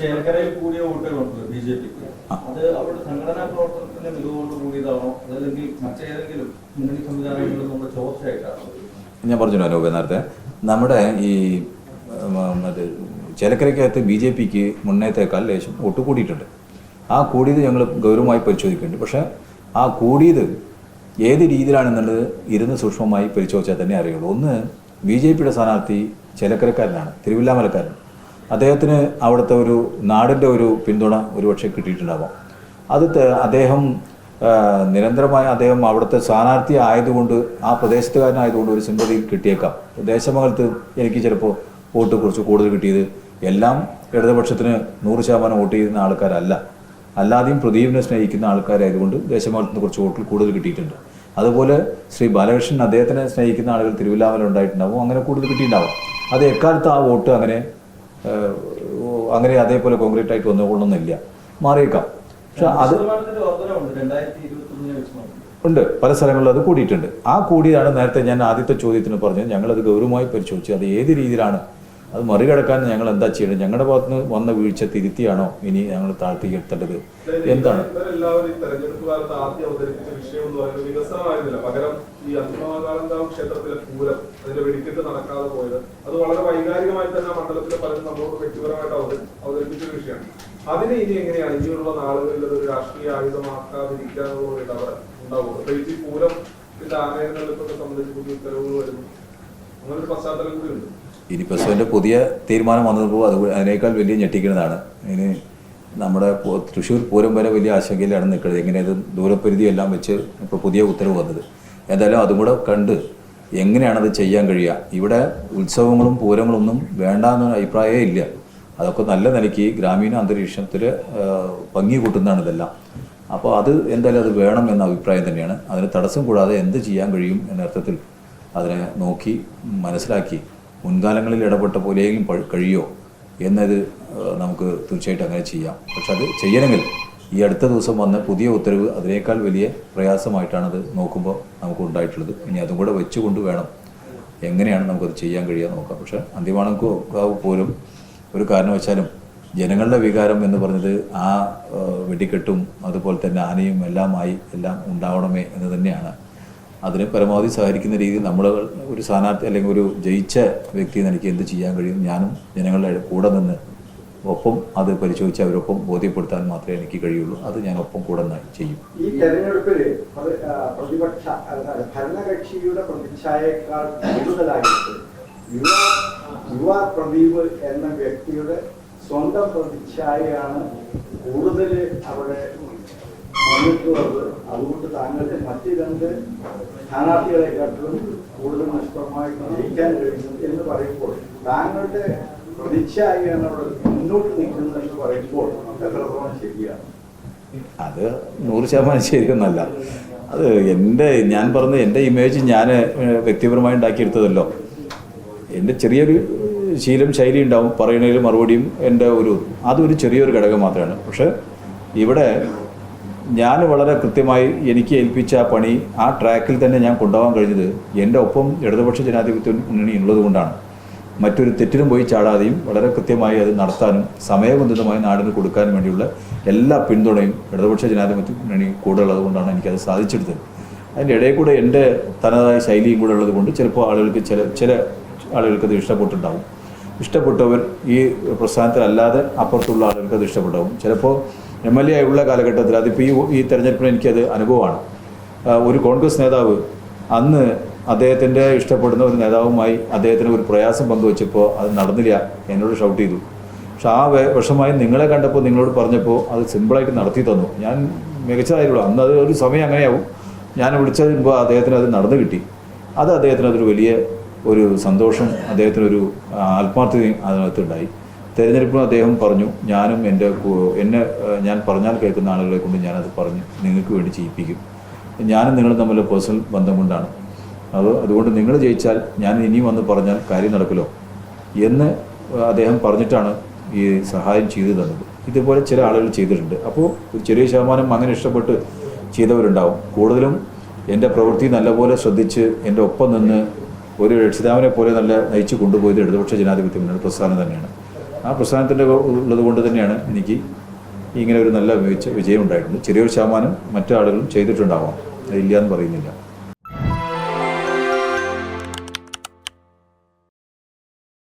ചേലക്കരയിൽ കൂടിയ വോട്ടുകളുണ്ട് B J പിക്ക് അത് അവരുടെ സംഘടനാ പ്രവർത്തനത്തിന്റെ മികവുകൊണ്ട് കൂടിയതാണോ? അതല്ലെങ്കിൽ മറ്റേതെങ്കിലും മുന്നണി സംവിധാനങ്ങളിൽ നമ്മുടെ ചോർച്ചയായിട്ടാണോ? ഞാൻ പറഞ്ഞു അനൂപ് നേരത്തെ. നമ്മുടെ ഈ മറ്റേ ചേലക്കരയ്ക്കകത്ത് ബി ജെ പിക്ക് മുന്നേത്തേക്കാൾ ലേശം വോട്ട് കൂടിയിട്ടുണ്ട്. ആ കൂടിയത് ഞങ്ങൾ ഗൗരവമായി പരിശോധിക്കുന്നുണ്ട്. പക്ഷേ ആ കൂടിയത് ഏത് രീതിയിലാണെന്നുള്ളത് ഇരുന്ന് സൂക്ഷ്മമായി പരിശോധിച്ചാൽ തന്നെ അറിയുള്ളൂ. ഒന്ന് ബി ജെ പിയുടെ സ്ഥാനാർത്ഥി ചേലക്കരക്കാരനാണ് തിരുവില്ലാമലക്കാരൻ അദ്ദേഹത്തിന് അവിടുത്തെ ഒരു നാടിന്റെ ഒരു പിന്തുണ ഒരുപക്ഷെ കിട്ടിയിട്ടുണ്ടാവാം. അത് അദ്ദേഹം നിരന്തരമായി അദ്ദേഹം അവിടുത്തെ സ്ഥാനാർത്ഥി ആയതുകൊണ്ട് ആ പ്രദേശത്തുകാരനായതുകൊണ്ട് ഒരു സിമ്പതി കിട്ടിയേക്കാം. ദേശമംഗലത്ത് എനിക്ക് ചിലപ്പോൾ വോട്ട് കുറച്ച് കൂടുതൽ കിട്ടിയത് എല്ലാം ഇടതുപക്ഷത്തിന് നൂറ് ശതമാനം വോട്ട് ചെയ്യുന്ന ആൾക്കാരല്ല. അല്ലാതെയും പ്രദീപിനെ സ്നേഹിക്കുന്ന ആൾക്കാരായതുകൊണ്ട് ദേശമംഗലത്തിന് കുറച്ച് വോട്ടിൽ കൂടുതൽ കിട്ടിയിട്ടുണ്ട്. അതുപോലെ ശ്രീ ബാലകൃഷ്ണൻ അദ്ദേഹത്തിനെ സ്നേഹിക്കുന്ന ആളുകൾ തിരുവില്ലാമല ഉണ്ടായിട്ടുണ്ടാവും അങ്ങനെ കൂടുതൽ കിട്ടിയിട്ടുണ്ടാവും. അത് എക്കാലത്ത് ആ വോട്ട് അങ്ങനെ അങ്ങനെ അതേപോലെ കോൺക്രീറ്റ് ആയിട്ട് വന്നുകൊള്ളണമെന്നില്ല മാറിയേക്കാം. പക്ഷെ അത് ഉണ്ട്. പല സ്ഥലങ്ങളിലും അത് കൂടിയിട്ടുണ്ട്. ആ കൂടിയതാണ് നേരത്തെ ഞാൻ ആദ്യത്തെ ചോദ്യത്തിന് പറഞ്ഞത്. ഞങ്ങളത് ഗൗരവമായി പരിശോധിച്ചു. അത് ഏത് രീതിയിലാണ് അത് മറികടക്കാൻ ഞങ്ങൾ എന്താ ചെയ്യേണ്ടത്? ഞങ്ങളുടെ ഭാഗത്ത് നിന്ന് വന്ന വീഴ്ച തിരുത്തിയാണോ ഇനി ഞങ്ങൾ താഴ്ത്തി എത്തേണ്ടത് എന്താണ്? അതിനെ ഇനി എങ്ങനെയാണ് ഇനിയുള്ള നാളുകളിൽ ഒരു രാഷ്ട്രീയ ആയുധമാക്കാതിരിക്കാനുള്ള ഒരു ഇടപെടൽ ഉണ്ടാവും പ്രത്യേകിച്ച് പൂരം സംബന്ധിച്ച് പുതിയ ഉത്തരവുകൾ വരുന്നു. അങ്ങനെ ഒരു പശ്ചാത്തലം കൂടി ഉണ്ട്. ഇനി പ്രസിഡന്റ് പുതിയ തീരുമാനം വന്നപ്പോൾ അത് അതിനേക്കാൾ വലിയ ഞെട്ടിക്കുന്നതാണ്. ഇനി നമ്മുടെ തൃശ്ശൂർ പൂരം വരെ വലിയ ആശങ്കയിലാണ് നിൽക്കുന്നത്. എങ്ങനെ ഇത് ദൂരപരിധി എല്ലാം വെച്ച് ഇപ്പോൾ പുതിയ ഉത്തരവ് വന്നത്. എന്തായാലും അതും കൂടെ കണ്ട് എങ്ങനെയാണത് ചെയ്യാൻ കഴിയുക. ഇവിടെ ഉത്സവങ്ങളും പൂരങ്ങളൊന്നും വേണ്ടാന്ന് അഭിപ്രായമേ ഇല്ല. അതൊക്കെ നല്ല നിലയ്ക്ക് ഗ്രാമീണ അന്തരീക്ഷത്തിൽ ഭംഗി കൂട്ടുന്നതാണ് ഇതെല്ലാം. അപ്പോൾ അത് എന്തായാലും അത് വേണം എന്ന അഭിപ്രായം തന്നെയാണ്. അതിന് തടസ്സം കൂടാതെ എന്ത് ചെയ്യാൻ കഴിയും എന്ന അർത്ഥത്തിൽ അതിനെ നോക്കി മനസ്സിലാക്കി മുൻകാലങ്ങളിൽ ഇടപെട്ട പോലെയെങ്കിലും കഴിയോ എന്നത് നമുക്ക് തീർച്ചയായിട്ടും അങ്ങനെ ചെയ്യാം. പക്ഷെ അത് ചെയ്യണമെങ്കിൽ ഈ അടുത്ത ദിവസം വന്ന പുതിയ ഉത്തരവ് അതിനേക്കാൾ വലിയ പ്രയാസമായിട്ടാണത് നോക്കുമ്പോൾ നമുക്ക് ഉണ്ടായിട്ടുള്ളത് ഇനി അതും കൂടെ വെച്ചുകൊണ്ട് വേണം എങ്ങനെയാണ് നമുക്കത് ചെയ്യാൻ കഴിയുക നോക്കാം. പക്ഷെ അന്തിമാണക്കാവ് പോലും ഒരു കാരണവശാലും ജനങ്ങളുടെ വികാരം എന്ന് പറഞ്ഞത് ആ വെടിക്കെട്ടും അതുപോലെ തന്നെ ആനയും എല്ലാമായി എല്ലാം ഉണ്ടാവണമേ എന്ന് തന്നെയാണ് അതിന് പരമാവധി സഹകരിക്കുന്ന രീതിയിൽ നമ്മൾ ഒരു സ്ഥാനാർത്ഥി അല്ലെങ്കിൽ ഒരു ജയിച്ച വ്യക്തി എനിക്ക് എന്ത് ചെയ്യാൻ കഴിയും? ഞാനും ജനങ്ങളുടെ കൂടെ നിന്ന് ഒപ്പം അത് പരിശോധിച്ച് അവരൊപ്പം ബോധ്യപ്പെടുത്താൻ മാത്രമേ എനിക്ക് കഴിയുള്ളൂ. അത് ഞാൻ ഒപ്പം കൂടെ ചെയ്യും. ഈ തെരഞ്ഞെടുപ്പിൽ പ്രതിപക്ഷ ഭരണകക്ഷിയുടെ പ്രതിച്ഛായേക്കാൾ കൂടുതലായിട്ട് യുവ പ്രദീപ് എന്ന വ്യക്തിയുടെ സ്വന്തം പ്രതിച്ഛായയാണ് കൂടുതൽ അവിടെ വന്നിട്ടുള്ളത് അതുകൊണ്ട് താങ്കൾക്ക് മറ്റ് രണ്ട് സ്ഥാനാർത്ഥികളെക്കാട്ടിലും കൂടുതൽ നഷ്ടമായിട്ട് ജയിക്കാൻ കഴിയും എന്ന് പറയുമ്പോൾ താങ്കളുടെ പ്രതിച്ഛായയാണ് അവിടെ മുന്നോട്ട് നിൽക്കുന്നത് എന്ന് പറയുമ്പോൾ എത്രത്തോളം അത് നൂറ് ശതമാനം ശരിയൊന്നല്ല. അത് എന്റെ ഞാൻ പറഞ്ഞ എന്റെ ഇമേജ് ഞാൻ വ്യക്തിപരമായി ഉണ്ടാക്കിയെടുത്തതല്ലോ. എന്റെ ചെറിയൊരു ശീലം ശൈലി ഉണ്ടാവും. പറയണേലും മറുപടിയും എന്റെ ഒരു അതൊരു ചെറിയൊരു ഘടകം മാത്രമാണ്. പക്ഷേ ഇവിടെ ഞാൻ വളരെ കൃത്യമായി എനിക്ക് ഏൽപ്പിച്ച പണി ആ ട്രാക്കിൽ തന്നെ ഞാൻ കൊണ്ടുപോകാൻ കഴിഞ്ഞത് എന്റെ ഒപ്പം ഇടതുപക്ഷ ജനാധിപത്യ മുന്നണി ഉള്ളത് കൊണ്ടാണ്. മറ്റൊരു തെറ്റിലും പോയി ചാടാതെയും വളരെ കൃത്യമായി അത് നടത്താനും സമയബന്ധിതമായി നാടിന് കൊടുക്കാനും വേണ്ടിയുള്ള എല്ലാ പിന്തുണയും ഇടതുപക്ഷ ജനാധിപത്യ മുന്നണി കൂടെ ഉള്ളത് കൊണ്ടാണ് എനിക്കത് സാധിച്ചെടുത്തത്. അതിന്റെ ഇടയിൽ കൂടെ എന്റെ തനതായ ശൈലിയും കൂടെ ഉള്ളത് കൊണ്ട് ചിലപ്പോൾ ആളുകൾക്ക് ചില ചില ആളുകൾക്ക് അത് ഇഷ്ടപ്പെട്ടിട്ടുണ്ടാവും. ഇഷ്ടപ്പെട്ടവർ ഈ പ്രസ്ഥാനത്തിലല്ലാതെ അപ്പുറത്തുള്ള ആളുകൾക്ക് അത് ഇഷ്ടപ്പെട്ടാവും. ചിലപ്പോൾ എം എൽ എ ആയുള്ള കാലഘട്ടത്തിൽ അതിപ്പോൾ ഈ ഈ തെരഞ്ഞെടുപ്പിന് എനിക്കത് അനുഭവമാണ്. ഒരു കോൺഗ്രസ് നേതാവ് അന്ന് അദ്ദേഹത്തിന്റെ ഇഷ്ടപ്പെടുന്ന ഒരു നേതാവുമായി അദ്ദേഹത്തിന് ഒരു പ്രയാസം പങ്കുവച്ചപ്പോൾ അത് നടന്നില്ല. എന്നോട് ഷൗട്ട് ചെയ്തു. പക്ഷെ ആ വിഷമായി നിങ്ങളെ കണ്ടപ്പോൾ നിങ്ങളോട് പറഞ്ഞപ്പോൾ അത് സിമ്പിളായിട്ട് നടത്തി തന്നു. ഞാൻ മികച്ചതായിട്ടുള്ളൂ. അന്ന് അത് ഒരു സമയം അങ്ങനെയാവും. ഞാൻ വിളിച്ചത് മുമ്പ് അദ്ദേഹത്തിന് അത് നടന്നു കിട്ടി. അത് അദ്ദേഹത്തിന് അതൊരു വലിയ ഒരു സന്തോഷം അദ്ദേഹത്തിനൊരു ആത്മാർത്ഥതയും അതിനകത്തുണ്ടായി തെരഞ്ഞെടുപ്പിലും അദ്ദേഹം പറഞ്ഞു ഞാനും എന്റെ എന്നെ ഞാൻ പറഞ്ഞാൽ കേൾക്കുന്ന ആളുകളെ കൊണ്ട് ഞാനത് പറഞ്ഞു നിങ്ങൾക്ക് വേണ്ടി ചെയ്യിപ്പിക്കും. ഞാനും നിങ്ങളും തമ്മിൽ പേഴ്സണൽ ബന്ധം കൊണ്ടാണ്. അത് അതുകൊണ്ട് നിങ്ങൾ ജയിച്ചാൽ ഞാൻ ഇനിയും വന്ന് പറഞ്ഞാൽ കാര്യം നടക്കലോ എന്ന് അദ്ദേഹം പറഞ്ഞിട്ടാണ് ഈ സഹായം ചെയ്തു തന്നത്. ഇതുപോലെ ചില ആളുകൾ ചെയ്തിട്ടുണ്ട്. അപ്പോൾ ഒരു ചെറിയ ശതമാനം അങ്ങനെ ഇഷ്ടപ്പെട്ട് ചെയ്തവരുണ്ടാവും. കൂടുതലും എന്റെ പ്രവൃത്തി നല്ലപോലെ ശ്രദ്ധിച്ച് എന്റെ ഒപ്പം നിന്ന് ഒരു രക്ഷിതാവിനെ പോലെ നല്ല നയിച്ചു കൊണ്ടുപോയത് ഇടതുപക്ഷ ജനാധിപത്യ മുന്നണി പ്രസ്ഥാനം തന്നെയാണ്. ആ പ്രസ്ഥാനത്തിന്റെ ഉള്ളത് കൊണ്ട് തന്നെയാണ് എനിക്ക് ഇങ്ങനെ ഒരു നല്ല വിജ- വിജയം ഉണ്ടായിട്ടുണ്ട് ചെറിയൊരു ശതമാനം മറ്റു ആളുകളും ചെയ്തിട്ടുണ്ടാവാം അതില്ല എന്ന് പറയുന്നില്ല.